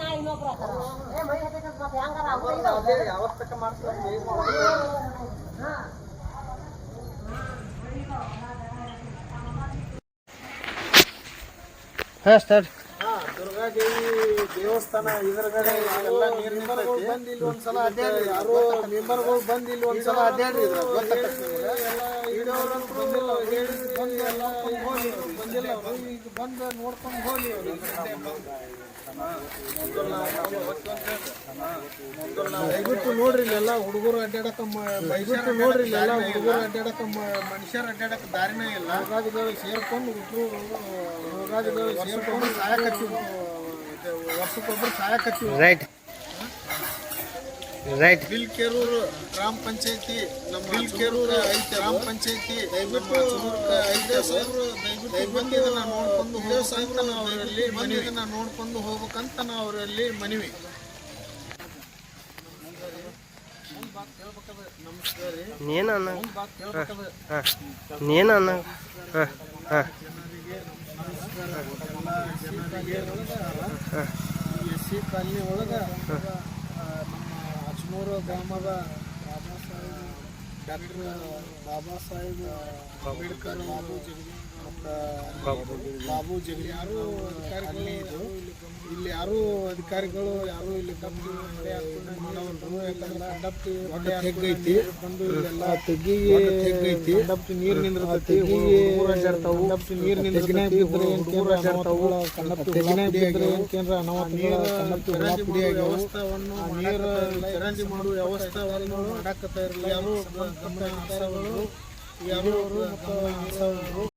ನಾ ಇನ್ನೊಬ್ರು ಹಾಕಾರ ಏ ಮೈ ಹತ್ತೈತೆ ಮತ್ತೆ ಹೆಂಗಾರ ಅವ್ರು ಇದಾವ. ಯಾವತ್ತಕ್ಕೆ ಮಾಡ್ತಾರೆ ಹಾಂ ಸ್ಟಾರ್ಟ್ ಹಾ ದೇವಸ್ಥಾನ ಇದ್ರಗಡೆ ಎಲ್ಲ ನೀರು ನಿಂತೈತಿ. ಬಂದು ಇಲ್ಲಿ ಒಂದ್ಸಲ ಅಡ್ಡಾಡಿ ಯಾರು ಮೆಂಬರ್ಗಳು ಬಂದು ಇಲ್ಲಿ ಒಂದ್ಸಲ ಅಡ್ಡಾಡ್ರಿ ಇದ್ರ ಗೊತ್ತಾಗತ್ತೆ ಇಡೋರಂತೂ ಬಂದಿಲ್ಲ ಹೇಳಿ ಬಂದು ಎಲ್ಲ ಹೋಗಿ ಬಂದಿಲ್ಲ ಅವ್ರು. ಈಗ ಬಂದು ನೋಡ್ಕೊಂಡು ಹೋಗಿ ಅವ್ರು. ದಯವಿಟ್ಟು ನೋಡ್ರಿ ಇಲ್ಲೆಲ್ಲ ಹುಡುಗರು ಅಡ್ಡಾಡಕ ದಯವಿಟ್ಟು ನೋಡ್ರಿ ಇಲ್ಲೆಲ್ಲ ಹುಡುಗರು ಅಡ್ಡಾಡಕ ಮನುಷ್ಯರು ಅಡ್ಡಾಡಕ ದಾರಿನೇ ಇಲ್ಲ. ರೋಗಾದಿಗಳು ಸೇರ್ಕೊಂಡು ಹುಡುಗರು ರೋಗಾದಿಗಳು ಸೇರ್ಕೊಂಡು ಸಾಯಕತ್ತೀವಿ ವರ್ಷಕ್ಕೊಬ್ಬರು ಸಾಯಕತ್ತೀವಿ ರೈಟ್ ರೈಟ್ ಬಿಲ್ ಕೆರೂರು ಗ್ರಾಮ ಪಂಚಾಯತಿ ನಮ್ಮ ಬಿಲ್ ಕೆರೂರು ಐತೆ ಗ್ರಾಮ ಪಂಚಾಯತಿ. ದಯವಿಟ್ಟು ಐದೇ ಸಾವಿರ ದಯವಿಟ್ಟು ಇದನ್ನ ನೋಡ್ಕೊಂಡು ಹೋಗ್ಬೇಕಂತ ನಾವು ಅವರಲ್ಲಿ ಮನವಿ. ಇದನ್ನ ನೋಡ್ಕೊಂಡು ಹೋಗ್ಬೇಕಂತ ನಾವು ಅವರಲ್ಲಿ ಮನವಿ. ನೀನು ಅನ್ನ ಹಾಂ ನೀನು ಅನ್ನ ಹಾಂ ಹಾಂ. ಎಸ್ ಸಿ ಕಾಲನಿ ಒಳಗೆ ನಮ್ಮ ಅಜ್ನೂರು ಗ್ರಾಮದ ಬಾಬಾ ಸಾಹೇಬ್, ಡಾಕ್ಟರ್ ಬಾಬಾ ಸಾಹೇಬ್, ಅಂಬೇಡ್ಕರ್ ಬಾಬು ಜಗದಿ ಬಾಬು ಜಗದಿ ಯಾರು ಅಧಿಕಾರಿಗಳು ಇಲ್ಲಿ ಯಾರು ಅಧಿಕಾರಿಗಳು, ಯಾರು ಇಲ್ಲಿ ಬಂದು ಹೊಡೆ ತೆಗ್ಗೈತಿ. ಇಲ್ಲೆಲ್ಲ ತೆಗ್ಗೈತಿ. ನೀರು ನಿಂದಿರ್ತೈತಿ. ನೀರು ತೆಗಿನ ಬಿದ್ದರೆ ನೀರು ಚರಂಡಿ ಮಾಡುವ ವ್ಯವಸ್ಥೆಯನ್ನು ಮಾಡಾಕತ್ತ ಇರಲಿಲ್ಲ ಯಾರು ಗಮನ ಯಾರು ಹರಿಸೋರು